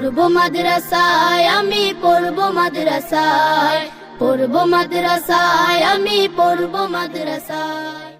পড়ব মাদ্রাসায় আমি পড়ব মাদ্রাসায়। পড়ব মাদ্রাসায় আমি পড়ব মাদ্রাসায়।